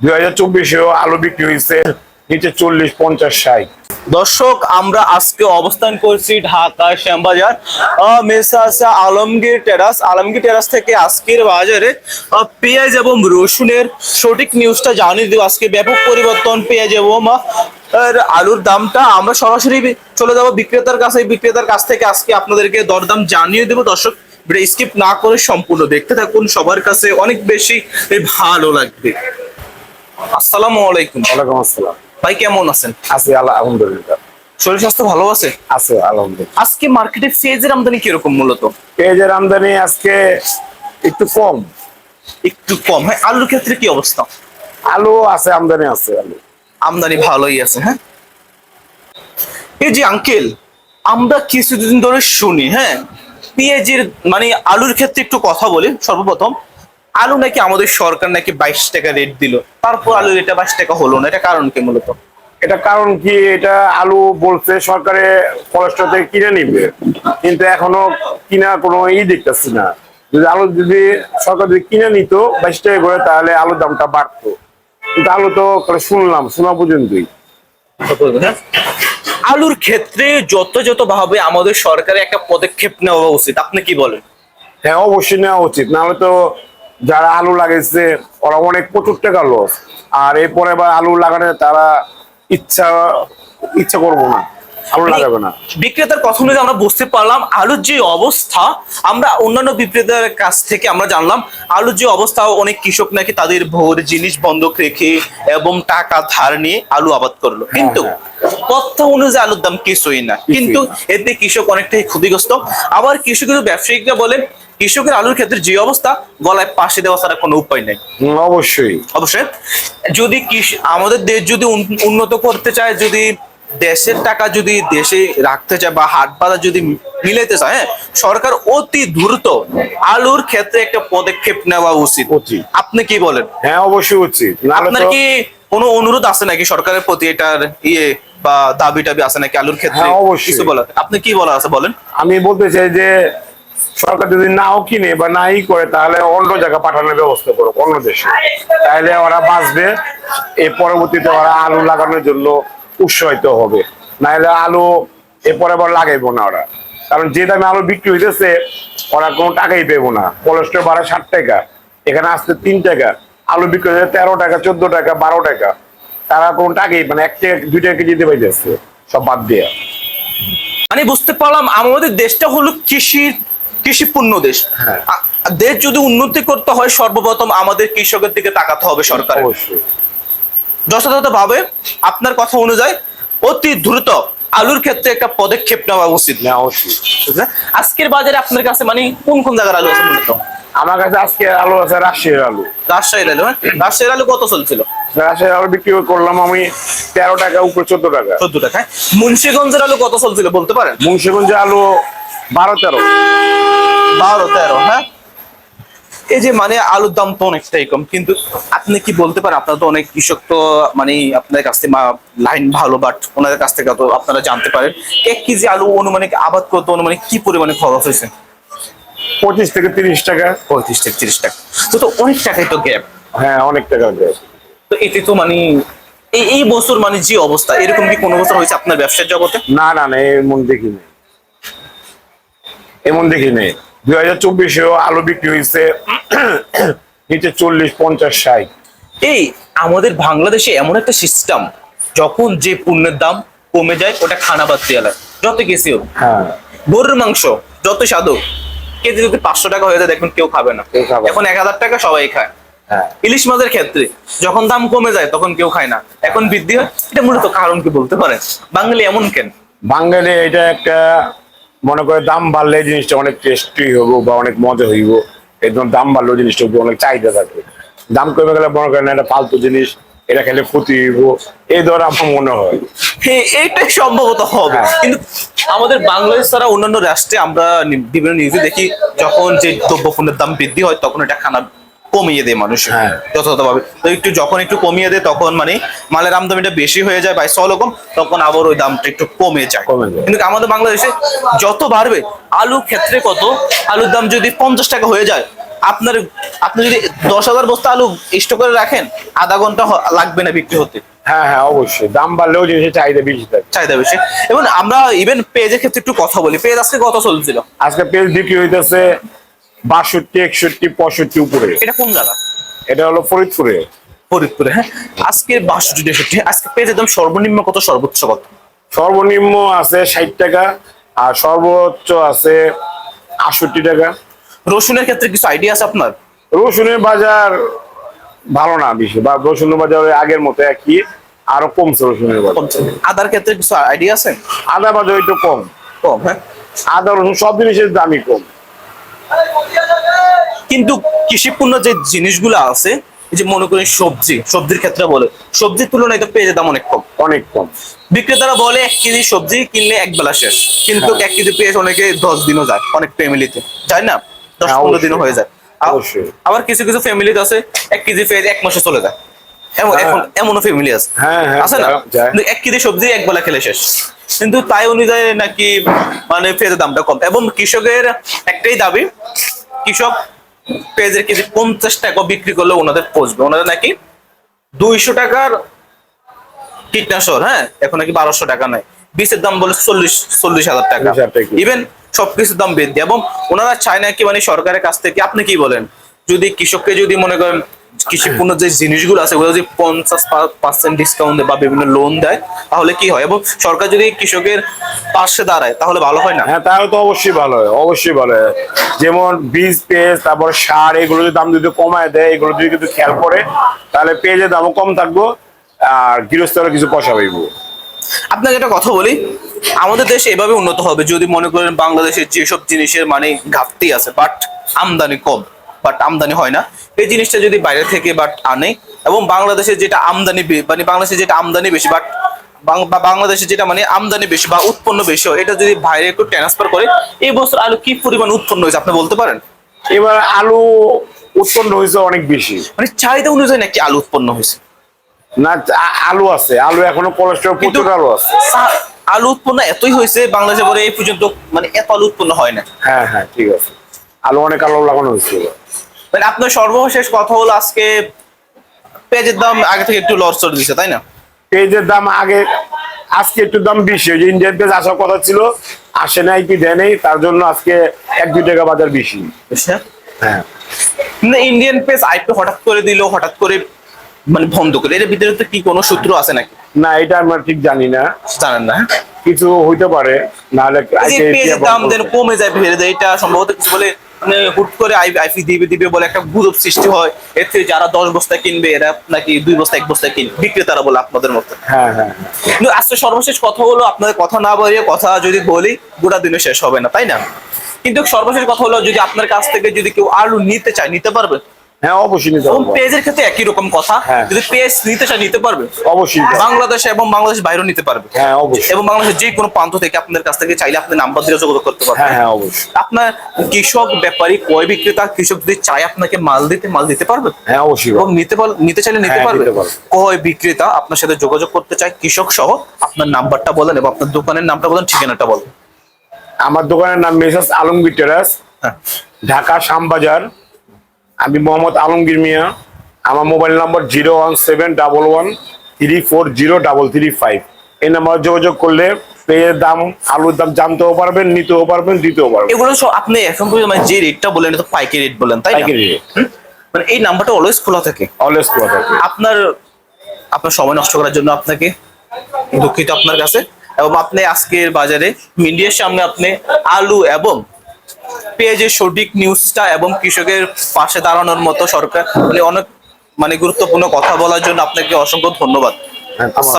দুই হাজার চব্বিশেও আলু বিক্রি হয়েছে নিচে চল্লিশ, পঞ্চাশ, ষাট। দর্শক, আমরা আজকে অবস্থান করছি ঢাকা শ্যামবাজার মেসা আছে আলমগীর টেরাস। আলমগীর টেরাস থেকে আজকের বাজারে পেঁয়াজ এবং রসুনের সঠিক নিউজটা জানিয়ে দেবো। আজকে ব্যাপক পরিবর্তন পেঁয়াজ এবং আলুর দামটা। আমরা সরাসরি চলে যাব বিক্রেতার কাছে। বিক্রেতার কাছ থেকে আজকে আপনাদেরকে দরদাম জানিয়ে দেবো। দর্শক স্কিপ না করে সম্পূর্ণ দেখতে থাকুন। সবার কাছে অনেক বেশি ভালো লাগবে। আসসালামু আলাইকুম। ওয়ালাইকুম আসসালাম। ভাই কেমন আছেন? আছে আলহামদুলিল্লাহ। শরীর স্বাস্থ্য ভালো আছে? আছে আলহামদুলিল্লাহ। আজকে মার্কেটে পেঁয়াজের আমদানি কীরকম মূলত? পেঁয়াজের আমদানি আজকে একটু কম। একটু কম। হয় আলুর ক্ষেত্রে কি অবস্থা? আলু আছে আমদানি আছে আলু। আমদানি ভালোই আছে হ্যাঁ? এই যে আঙ্কেল আমরা কিছুদিন ধরে শুনি হ্যাঁ? পেঁয়াজের মানে আলুর ক্ষেত্রে একটু কথা বলি সর্বপ্রথম। আলু নাকি আমাদের সরকার নাকি বাইশ টাকা রেট দিল? তারপর আলু এটা বাইশ টাকা হলো না এটা কারণ কি মূলত? এটা কারণ কি এটা আলু বলছে সরকারে কলেস্ট্রল থেকে কিনে নিবে কিন্তু এখনও কিনা কোনো ই দেখতেছি না। যদি আলু যদি সরকার যদি কিনে নিত বাইশ টাকা করে তাহলে আলুর দামটা বাড়তো। কিন্তু আলু তো শুনলাম শোনা পর্যন্তই? আলুর ক্ষেত্রে যথাযথ ভাবে আমাদের সরকারের একটা পদক্ষেপ নেওয়া উচিত আপনি কি বলেন? হ্যাঁ অবশ্যই নেওয়া উচিত। নাহলে তো যারা আলু লাগাইছে ওরা অনেক প্রচুর টাকা লস আর এরপরে আবার আলু লাগানো তারা ইচ্ছা ইচ্ছা করব না। আলু লাগাবে না। বিক্রেতার কথা অনুযায়ী আমরা বুঝতে পারলাম আলুর যে অবস্থা আমরা অন্যান্য বিক্রেতার কাছ থেকে আমরা জানলাম আলুর যে অবস্থা অনেক কৃষক নাকি তাদের ভোর জিনিস বন্ধক রেখে এবং টাকা ধার নিয়ে আলু আবাদ করল। কিন্তু হ্যাঁ। তথ্য অনুযায়ী আলুর দাম কিছুই না। কিন্তু এতে কৃষক অনেকটাই ক্ষতিগ্রস্ত। আবার কিছু কিছু ব্যবসায়িকরা বলেন কৃষকের আলুর ক্ষেত্রে যে অবস্থা গলায় পাশে দেওয়া ছাড়া কোনো উপায় নেই। অবশ্যই। অবশ্যই। যদি আমাদের দেশ যদি উন্নত করতে চায় যদি দেশের টাকা যদি দেশে রাখতে চায় বা হাট বাজার যদি মিলাইতে চায় হ্যাঁ সরকার অতি দ্রুত আলুর ক্ষেত্রে একটা পদক্ষেপ নেওয়া উচিত। আপনি কি বলেন? হ্যাঁ অবশ্যই উচিত। আপনার কি কোনো অনুরোধ আছে নাকি সরকারের প্রতি এটার ইয়ে বা দাবি টাবি আছে নাকি আলুর ক্ষেত্রে? হ্যাঁ, অবশ্যই। কিছু বলার? আপনি কি বলা আছে বলেন? আমি বলতে চাই যে সরকার যদি নাও কিনে বা নাই করে, তাহলে অন্য জায়গায় পাঠানোর ব্যবস্থা করো অন্য দেশে। তাহলে ওরা বাঁচবে। এর পরবর্তীতে ওরা আলু লাগানোর জন্য উৎসাহিত হবে। নাহলে আলু এরপরে আবার লাগাইবো না ওরা। কারণ যে দামে আলু বিক্রি হইতেছে, ওরা কোনো টাকাই পেবো না। কোলেস্ট্রল বাড়ে ষাট টাকা, এখানে আসতে তিন টাকা। আলু বিক্রি হচ্ছে তেরো টাকা, চোদ্দ টাকা, বারো টাকা। তারা কোনো টাকাই মানে এক টাকা, দুই টাকা কেজিতে পাইতেছে। সব বাদ দিয়ে। আমি বুঝতে পারলাম, আমাদের দেশটা হলো কৃষি কৃষিপূর্ণ দেশ। হ্যাঁ। দেশ যদি উন্নতি করতে হয় সর্বপ্রথম আমাদের কৃষকের দিকে তাকাতে হবে সরকার যথাযথভাবে যথাযথ ভাবে আপনার কথা অনুযায়ী অতি দ্রুত আলুর ক্ষেত্রে একটা পদক্ষেপ নেওয়া উচিত। নেওয়া উচিত? আজকের বাজারে আপনার কাছে মানে কোন কোন জায়গার আলু আছে মূলত আমার কাছে আজকে আলু আছে রাজশাহীর আলু। রাজশাহীর আলু হ্যাঁ? রাজশাহীর আলু কত চলছিল? রাজশাহীর আলু বিক্রি করলাম আমি তেরো টাকা উপরে চোদ্দ টাকা। চোদ্দ টাকা হ্যাঁ? মুন্সিগঞ্জের আলু কত চলছিল বলতে পারেন? মুন্সিগঞ্জে আলু বারো তেরো। বারো তেরো হ্যাঁ? এই যে মানে আলুর দাম তো অনেকটাই কম কিন্তু আপনি কি বলতে পারেন আপনার তো অনেক কৃষক তো মানে আপনার কাছ থেকে লাইন ভালো বাট ওনাদের কাছ থেকে তো আপনারা জানতে পারেন এক কেজি আলু অনুমানিক আবাদ করতে অনুমানিক কি পরিমাণে খরচ হয়েছে? পঁচিশ থেকে তিরিশ টাকা। পঁয়ত্রিশ থেকে তিরিশ টাকা। তো তো অনেক টাকাই তো গ্যাপ। হ্যাঁ অনেক টাকা দেয় তো এতে তো মানে এই এই বছর মানে যে অবস্থা এরকম কি কোনো বছর হয়েছে আপনার ব্যবসার জগতে? না না না এমন দেখি নেই। এমন দেখি নেই। দুই হাজার চব্বিশেও আলু বিক্রি হয়েছে নিচে চল্লিশ পঞ্চাশ ষাট। এই আমাদের বাংলাদেশে এমন একটা সিস্টেম যখন যে পণ্যের দাম কমে যায় ওটা খানা বাদ লাগে। যত হোক। হ্যাঁ। গরুর মাংস যত স্বাদ হোক কেজি যদি পাঁচশো টাকা হয়ে যায় দেখবেন কেউ খাবে না। এখন এক হাজার টাকা সবাই খায়। হ্যাঁ। ইলিশ মাছের ক্ষেত্রে যখন দাম কমে যায় তখন কেউ খায় না। এখন বৃদ্ধি হয় এটা মূলত কারণ কি বলতে পারেন? বাঙালি এমন কেন? বাঙালি এটা একটা মনে করে দাম বাড়লে জিনিসটা অনেক টেস্টি হইব বা অনেক মজা হইব। একদম দাম বাড়লেও জিনিসটা অনেক চাহিদা থাকবে দাম কমে গেলে মনে করেন একটা ফালতু জিনিস এটা খেলে ক্ষতি হইব এই ধর আমার মনে হয় হ্যাঁ এইটাই সম্ভবত হবে হ্যাঁ। কিন্তু আমাদের বাংলাদেশ ছাড়া অন্যান্য রাষ্ট্রে আমরা বিভিন্ন নিউজে দেখি যখন যে দ্রব্যপণ্যের দাম বৃদ্ধি হয় তখন এটা খানা কমিয়ে দেয় মানুষ হ্যাঁ। যথাযথভাবে তো একটু যখন একটু কমিয়ে দেয় তখন মানে মালের আমদানিটা বেশি হয়ে যায় বা সরকম তখন আবার ওই দামটা একটু কমে যায় কমে যায়। কিন্তু আমাদের বাংলাদেশে যত বাড়বে আলু ক্ষেত্রে কত আলুর দাম যদি পঞ্চাশ টাকা হয়ে যায় আপনার আপনি যদি দশ হাজার বস্তা আলু স্টক করে রাখেন আধা ঘণ্টা লাগবে না বিক্রি হতে। হ্যাঁ হ্যাঁ অবশ্যই। দাম বাড়লেও জিনিসের চাহিদা বেশি থাকে চাহিদা বেশি। এবং আমরা ইভেন পেজের ক্ষেত্রে একটু কথা বলি। পেজ আজকে কত চলছিল? আজকে পেজ বিক্রি হইতেছে বাষট্টি একষট্টি পঁয়ষট্টি উপরে। এটা কোন জায়গা? এটা হলো ফরিদপুরে। ফরিদপুরে হ্যাঁ? আজকে বাষট্টি তেষট্টি। আজকে পেজ একদম সর্বনিম্ন কত সর্বোচ্চ কত? সর্বনিম্ন আছে ষাট টাকা আর সর্বোচ্চ আছে আটষট্টি টাকা। রসুনের ক্ষেত্রে কিছু আইডিয়া আছে আপনার? রসুনের বাজার ভালো না বেশি বা রসুনের বাজার আগের মতো একই আরও কমছে রসুনের বাজার। আদার ক্ষেত্রে কিছু আইডিয়া আছে? আদা বাজার একটু কম। কম হ্যাঁ। আদা রসুন সব জিনিসের দামই কম। কিন্তু কৃষিপূর্ণ যে জিনিসগুলো আছে যে মনে করেন সবজি সবজির ক্ষেত্রে বলে সবজির তুলনায় তো পেঁয়াজের দাম অনেক কম। অনেক কম। বিক্রেতারা বলে এক কেজি সবজি কিনলে এক বেলা শেষ। কিন্তু হ্যাঁ। এক কেজি পেঁয়াজ অনেকে দশ দিনও যায় অনেক ফ্যামিলিতে যায় না? দশ হ্যাঁ, পনেরো দিনও হয়ে যায়। আবার কিছু কিছু ফ্যামিলিতে আছে এক কেজি পেঁয়াজ এক মাসে চলে যায়। এমন হ্যাঁ। এখন এমনও ফ্যামিলি আছে। হ্যাঁ, আছে না? এক কেজি সবজি এক বেলা খেলে শেষ। কিন্তু তাই অনুযায়ী নাকি মানে পেঁয়াজের দামটা কম। এবং কৃষকের একটাই দাবি কৃষক পেঁয়াজের কেজি পঞ্চাশ টাকা বিক্রি করলে ওনাদের পচবে। ওনাদের নাকি দুইশো টাকার কীটনাশক হ্যাঁ? এখন নাকি বারোশো টাকা নাই বীজের দাম বলে চল্লিশ চল্লিশ হাজার টাকা। ইভেন সবকিছুর দাম বৃদ্ধি। এবং ওনারা চায় না কি মানে সরকারের কাছ থেকে, আপনি কি বলেন? যদি কৃষককে যদি মনে করেন কৃষিপূর্ণ যে জিনিসগুলো আছে, ওগুলো যদি পঞ্চাশ পার্সেন্ট ডিসকাউন্ট বা বিভিন্ন লোন দেয়, তাহলে কি হয়? এবং সরকার যদি কৃষকের পাশে দাঁড়ায়, তাহলে ভালো হয় না? হ্যাঁ তাহলে তো অবশ্যই ভালো হয়, অবশ্যই ভালো হয়। যেমন বীজ পেঁয়াজ, তারপর সার, এগুলো যদি দাম যদি কমায় দেয়, এগুলো যদি কিন্তু খেয়াল করে, তাহলে পেঁয়াজের দামও কম থাকব, আর গৃহস্থরা কিছু পয়সা পাইবো। আপনাকে একটা কথা বলি আমাদের দেশে এভাবে উন্নত হবে যদি মনে করেন বাংলাদেশের যেসব জিনিসের মানে ঘাটতি আছে বাট আমদানি কম বাট আমদানি হয় না। এই জিনিসটা যদি বাইরে থেকে বাট আনে এবং বাংলাদেশের যেটা আমদানি মানে বাংলাদেশের যেটা আমদানি বেশি বাট বাংলাদেশের যেটা মানে আমদানি বেশি বা উৎপন্ন বেশি হয় এটা যদি বাইরে একটু ট্রান্সফার করে এই বছর আলু কি পরিমাণ উৎপন্ন হয়েছে আপনি বলতে পারেন? এবার আলু উৎপন্ন হয়েছে অনেক বেশি। মানে চাহিদা অনুযায়ী নাকি আলু উৎপন্ন হয়েছে? না আলু আছে। আলু এখনও কোলেস্ট্রল প্রচুর আলু আছে। আলু উৎপন্ন এতই হয়েছে বাংলাদেশে পরে এই পর্যন্ত মানে এত আলু উৎপন্ন হয় না। হ্যাঁ হ্যাঁ ঠিক আছে। আলু অনেক আলু লাগানো হয়েছিল মানে আপনার সর্বশেষ কথা হলো আজকে পেঁয়াজের দাম আগে থেকে একটু লড়চড় দিচ্ছে তাই না? পেঁয়াজের দাম আগে আজকে একটু দাম বেশি যে ইন্ডিয়ান পেঁয়াজ আসার কথা ছিল আসে নাই কি দেয় নাই তার জন্য আজকে এক দুই টাকা বাজার বেশি। বুঝছেন হ্যাঁ। না ইন্ডিয়ান পেস আইপি হঠাৎ করে দিল হঠাৎ করে মানে বন্ধ করে এর ভিতরে তো কি কোনো সূত্র আছে নাকি? না এটা আমরা ঠিক জানি না। জানেন না হ্যাঁ? কিছু হইতে পারে নাহলে দাম দেন কমে যায় ভেড়ে দেয় এটা সম্ভবত কিছু বলে মানে হুট করে আইপি দিবে দিবে বলে একটা গুজব সৃষ্টি হয়। এর থেকে যারা দশ বস্তা কিনবে এরা নাকি দুই বস্তা এক বস্তা কিনবে বিক্রেতারা বলে আপনাদের মতো। হ্যাঁ হ্যাঁ কিন্তু আজকে সর্বশেষ কথা হলো আপনাদের কথা না বলিয়ে কথা যদি বলি গোটা দিনে শেষ হবে না তাই না? কিন্তু সর্বশেষ কথা হলো যদি আপনার কাছ থেকে যদি কেউ আলু নিতে চায় নিতে পারবে? হ্যাঁ অবশ্যই নিতে পারব। পেঁয়াজের ক্ষেত্রে একই রকম কথা। হ্যাঁ। যদি পেঁয়াজ নিতে চায় নিতে পারবে। অবশ্যই বাংলাদেশে এবং বাংলাদেশ বাইরেও নিতে পারবে। হ্যাঁ অবশ্যই। এবং বাংলাদেশের যে কোনো প্রান্ত থেকে আপনাদের কাছ থেকে চাইলে আপনি নাম্বার দিয়ে যোগাযোগ করতে হ্যাঁ পারবেন। হ্যাঁ অবশ্যই। আপনার কৃষক ব্যাপারী ক্রয় বিক্রেতা কৃষক যদি চায় আপনাকে মাল দিতে মাল দিতে পারবে? হ্যাঁ অবশ্যই এবং নিতে নিতে চাইলে নিতে হ্যাঁ, পারবে। ক্রয় বিক্রেতা আপনার সাথে যোগাযোগ করতে চায় কৃষক সহ আপনার নাম্বারটা বলেন এবং আপনার দোকানের নামটা বলেন ঠিকানাটা বলেন। আমার দোকানের নাম মেসাস আলমগীর টেরাস হ্যাঁ। ঢাকা শ্যামবাজার আমি মোহাম্মদ আলমগীর মিয়া। আমার mobile number zero one seven double one three four zero double three five. এই নাম্বার যোগাযোগ করলে পেঁয়াজের দাম আলুর দাম জানতেও পারবেন নিতেও পারবেন দিতেও পারবেন। এগুলো সব আপনি এখন পর্যন্ত মানে যে রেটটা বলেন এটা তো পাইকারি রেট বলেন তাই পাইকারি। হুম? মানে এই নাম্বারটা অলওয়েজ খোলা থাকে। অলওয়েজ খোলা থাকে। আপনার আপনার সময় নষ্ট করার জন্য আপনাকে দুঃখিত আপনার কাছে। এবং আপনি আজকের বাজারে মিডিয়ার সামনে আপনি আলু এবং পেঁয়াজের সঠিক নিউজটা এবং কৃষকের পাশে দাঁড়ানোর মতো সরকার মানে অনেক মানে গুরুত্বপূর্ণ কথা বলার জন্য আপনাকে অসংখ্য ধন্যবাদ। হ্যাঁ,